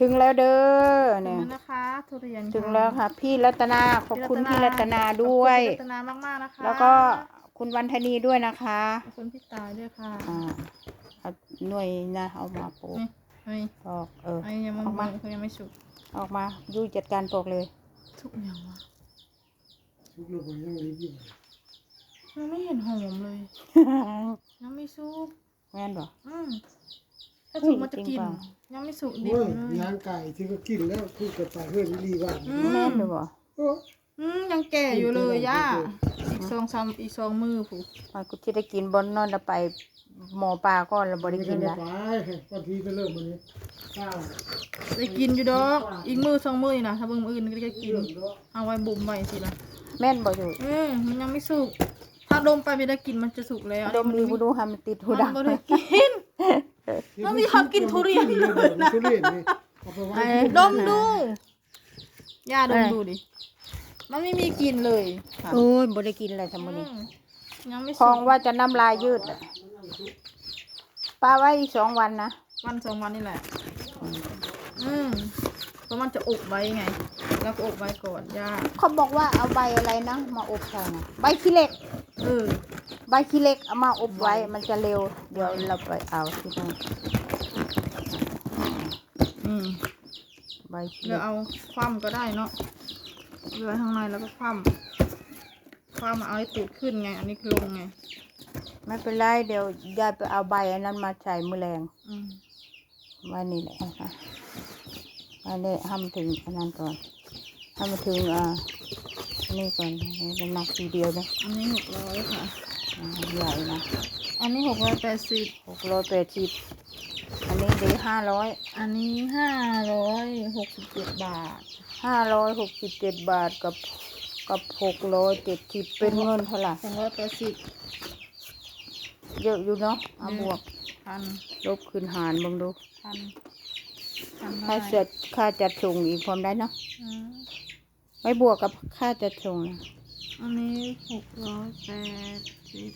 ถึงแล้วเด้อถึงเนี่ยแล้วนะคะทุเรียนถึงแล้วค่ะ พี่รัตนาขอบคุณพี่รัตนาด้วย ขอบคุณพี่รัตนามากๆนะคะแล้วก็คุณวันธนีด้วยนะคะขอบคุณพี่ตายด้วยค่ะอ่าเอาหน่วยนะเอามาปลูกนี่เฮ้ยออกเออ ไอ้ยังมันออกมาเขายังไม่สุกออกมายูจัดการปลูกเลย สุกยังวะทุกโลกยังรีบอยู่ยังไม่เห็นหอมเลยยังไม่สุกแม่นบ่อืม ถ้าเฮ้ยสุกมันจะจริกิงนเปล่า ยังไม่สุกดิบโอ้ยเลยย่างไก่ที่ก็กินแล้วคือกระต่ายเฮือนรีบ้านอืแม่นหรือบ่โอ้อืมยังแก่อยู่เลยย่าอีกสองสามอีกสองมือผูกมันกูที่ได้กินบนนอนแล้วไปหมอปลาก็แล้วบ่ได้กินละละไปวันที่จะเริ่มวันนี้ข้าวได้กินอยู่ดอก อีกมือสองมือนี่นะถ้าเบิ่งมืออื่นก็ได้กิน เอาไว้บ่มไว้สิละแม่นบ่อยู่เออมันยังไม่สุก ถ้าดมไปไม่ได้กินมันจะสุกแล้วดมดีบ่ดูให้มันติดหูมันดังไม่ได้กิน แล้วมีคนกินทุเรียนเลยนะ ทุเรียนนี่เอาไปไว้ดมดูย่าดมดูดิ มันไม่มีกลินเลยค่ะโอ้ยบ่ได้กินเลยทั้งมื้ออืนี้มยังไม่คสุองกว่าจะน้ำลายยืดอะปลาไว้อีกสองวันนะวันสองวันนี่แหละ อืมเพราะมันจะอบไว้ไง แล้วก็อบไว้ก่อนย่าเขาบอกว่าเอาใบอะไรนะมาอบใส่นะใบขี้เหล็ก เออ ใบขี้เหล็กเอามาอบไว้มันจะเร็ว เดี๋ยวเราไปเอาที่นู่นอืมใบขี้เหแล้ล็วกเอาคว่ำก็ได้เนาะเลือข้างในแล้วก็คว่ำคว่ำเอาให้ตูดขึ้นไง อันนี้คือลงไง ไม่เป็นไรเดี๋ยวยายไปเอาใบอันนั้นมาใส่มือแรงอืมไว้นี่แหละนะคะอันนี้ทำถึงอันนั้นก่อนทำมาถึงอ่าอันนี่ก่อนน้ำหนักทีเดียวนะ อันนี้หกร้อยค่ะอ่า ใหญ่นะ อันนี้หกร้อยแปดสิบหกร้อยแปดสิบอันนี้เดี๋ยวห้าร้อยอันนี้ห้าร้อยหกสิบเจ็ดบาทห้าร้อยหกสิบเจ็ดบาทกับกับหกร้อยเจ็ดสิบเป็นเงินเท่าไหร่หกร้อยแปดสิบเยอะอยู่เนาะเอาบวกพันลบคืนหารเบังดูพันพันค่าได้เสร็จค่าจัดส่งอีกพร้อมได้เนาะอืมไม่บวกกับค่าจัดส่งนะ อันนี้หกร้อยแปดสิบ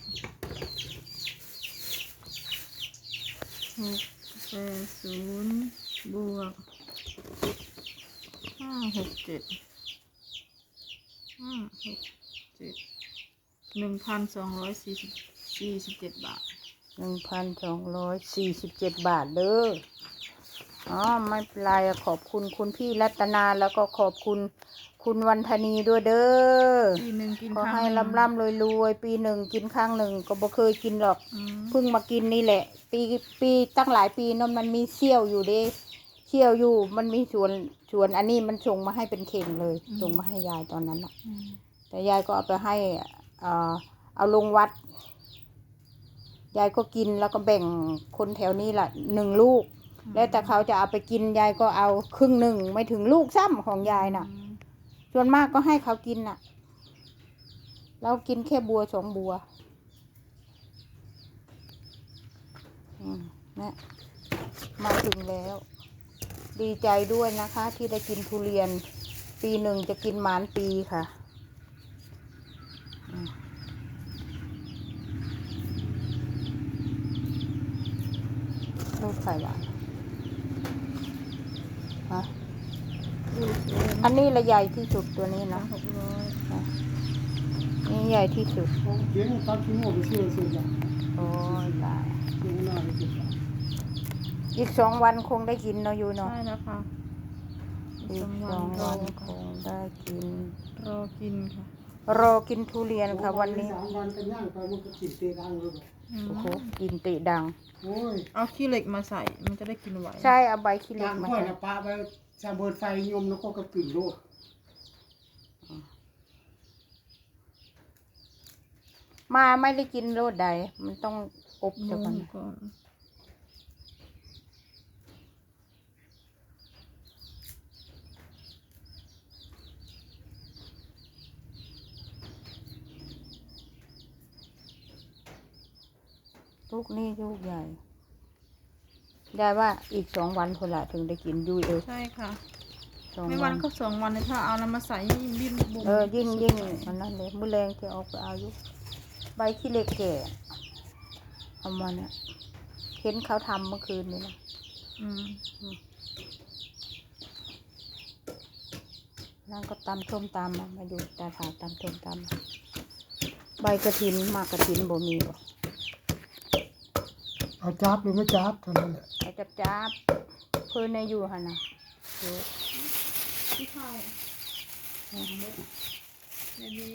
หกแปดศูนย์บวกห้าหกเจ็ดห้าหกเจ็ดหนึ่งพันสองร้อยสี่สิบสี่สิบเจ็ดบาท หนึ่งพันสองร้อยสี่สิบเจ็ดบาทเด้อ อ๋อไม่เป็นไรอะขอบคุณคุณพี่รัตนาแล้วก็ขอบคุณคุณวันธนีด้วยเด้อปีหนึ่งกินขอครั้งให้นึ่ง ร่ำร่ำรวยรวยปีหนึ่งกินครั้งหนึ่งก็บ่เคยกินหรอก อืม เพิ่งมากินนี่แหละ ปีปีตั้งหลายปีเนอะมันมีเชี่ยวอยู่เด้เชี่ยวอยู่มันมีสวนสวนอันนี้มันส่งมาให้เป็นเข่งเลยส่งมาให้ยายตอนนั้นอะอืมแต่ยายก็เอาไปให้เอ่อเอาลงวัด ยายก็กินแล้วก็แบ่งคนแถวนี้ละหนึ่งลูก แล้วแต่เขาจะเอาไปกินยายก็เอาครึ่งหนึ่งไม่ถึงลูกซ้ำของยายน่ะอืมส่วนมากก็ให้เขากินน่ะ เรากินแค่บัวสองบัวอืมนะมาถึงแล้ว ดีใจด้วยนะคะ ที่ได้กินทุเรียน ปีหนึ่งจะกินหมานปีค่ะอืมลูกไข่หวาน ฮะดูสิอันนี้ละใหญ่ที่สุดตัวนี้นะหกร้อยนี่ใหญ่ที่สุดเขียนตัดชิ้นโม่ไปเชื่อสุดละโอ้ยตายเขียนหน้าไปสุดละอีกสองวันคงได้กินเนาะยูเนาะใช่แล้วค่ะอีกสองสวัอนงรอวันคงได้กินรอกินค่ะ รอกินทุเรียนค่ะวันนี้สามวันกันย่างไปมันก็กินเตะดังเลยอืมโอ้โหกินติดัง โอ้ยเอาขี้เหล็กมาใส่มันจะได้กินไหวใช่เอาใบขี้เหล็กากรมาค่อยใส่นะปลาไปชาเบิดไฟยมแล้วก็กระกึ่งโลดมาไม่ได้กินโรดใดมันต้องอบหสักมุวันนก่อน ลูกนี่ลูกใหญ่ยายว่าอีกสองวันคนละถึงได้กินยูเออใช่ค่ะสองไม่วัวันนก็สองวันเลยถ้าเอาแล้วมาใส่ยิ่งบินบุ๋มเออยิ่งยิ่งอันนั้นเลยมือแรงจะออกไปเอาอยุใบขี้เหล็กแก่เอามาเนี่ยเห็นเขาทำเมื่อคืนนี้นะอืมนางก็ตำส้มตำอะมาอยู่ตาถาตำส้มตำใบกระถินหมากกระถินบ่มีบ่ เอาจับหรือไม่จับเท่านั้นแหละไอ้จับจับเพื่อนในอยู่หั่นน่ะอยู่ที่เข้าเบบี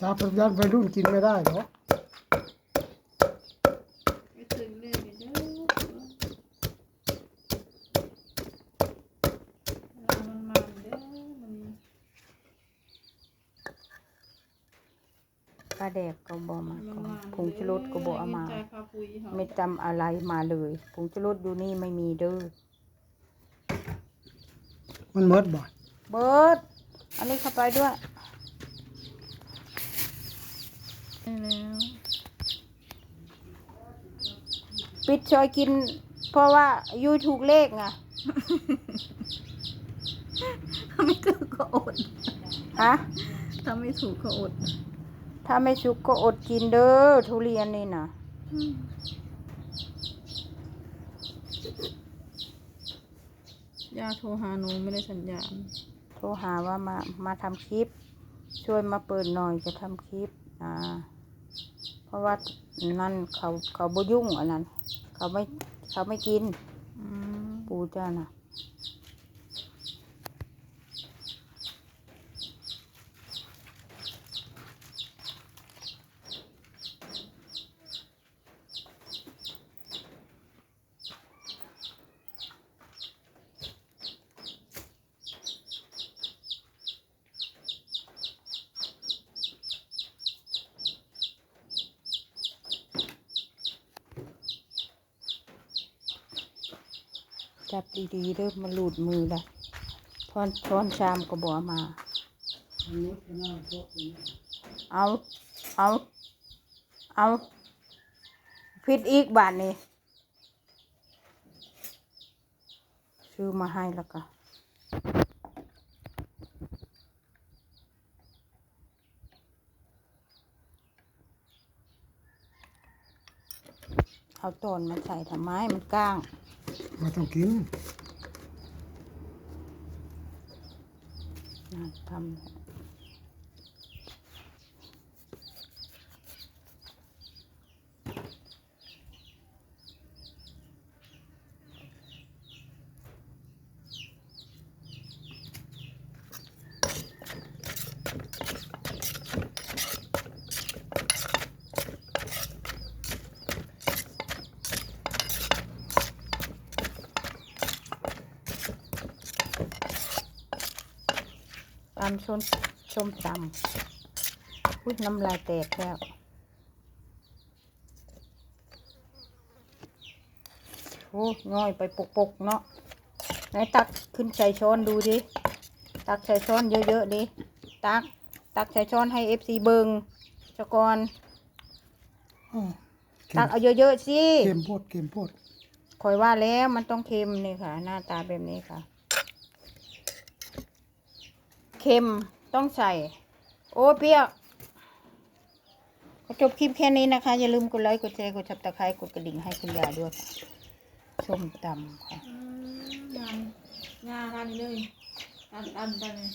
จับเป็นยันวัยรุ่นกินไม่ได้เหรอไปถึงเลยเด้อเรามันมันเด้อมัน ปลา แดกก็บ่มามันก่อนมันผงชูรสก็บ่เอามาใจคาปุยเขาไม่จำอะไรมาเลยผงชูรสอยู่นี่ไม่มีเด้อมันเมิดบ่อยเบิดอันนี้เข้าไปด้วยได้แล้วปิดชอยกิน เพราะว่ายูถูกเลขไงถ้าไม่ถูกก็อดฮะ ถ้าไม่ถูกก็อด ถ้าไม่สุกก็อดกินเด้อทุเรียนนี่นะย่าโทรหาหนูไม่ได้สัญญาณ โทรหาว่ามา มาทำคลิป ช่วยมาเปิดหน่อยจะทำคลิป อ่า เพราะว่านั่นเขาเขาบ่ยุ่งอันนั้น เขาไม่เขาไม่กินอืมปูเจ้าน่ะ จับดีๆเริ่มมาหลุดมือละช้อนช้อนชามก็บอกมา เอาเอา เอาพิษอีกบาทนี่ซื้อมาให้แล้วก็เอาต้นมาใส่ทำไมมันก้าง มาต้องกินทำตำส้มส้มตำอุ้ยน้ำลายแตกแล้วโอ้ง่อยไปปกๆเนาะไหนตักขึ้นใส่ช้อนดูดิ ตักใส่ช้อนเยอะๆดิ ตัก ตักใส่ช้อนให้เอฟซีเบิงสะกอนอ้อเค็ตักมเอาเยอะๆสิ เค็มโพดเค็มโพดคอยว่าแล้วมันต้องเค็มนี่ค่ะ หน้าตาแบบนี้ค่ะ เค็มต้องใส่ โอ้เปรี้ยวก็จบคลิปแค่นี้นะคะ อย่าลืมกดไลค์กดแชร์กดชับตะไคร้กดกระดิ่งให้คุณยายด้วยส้มตำค่ะ งานงานงานนี้เลยอันอันอันนี้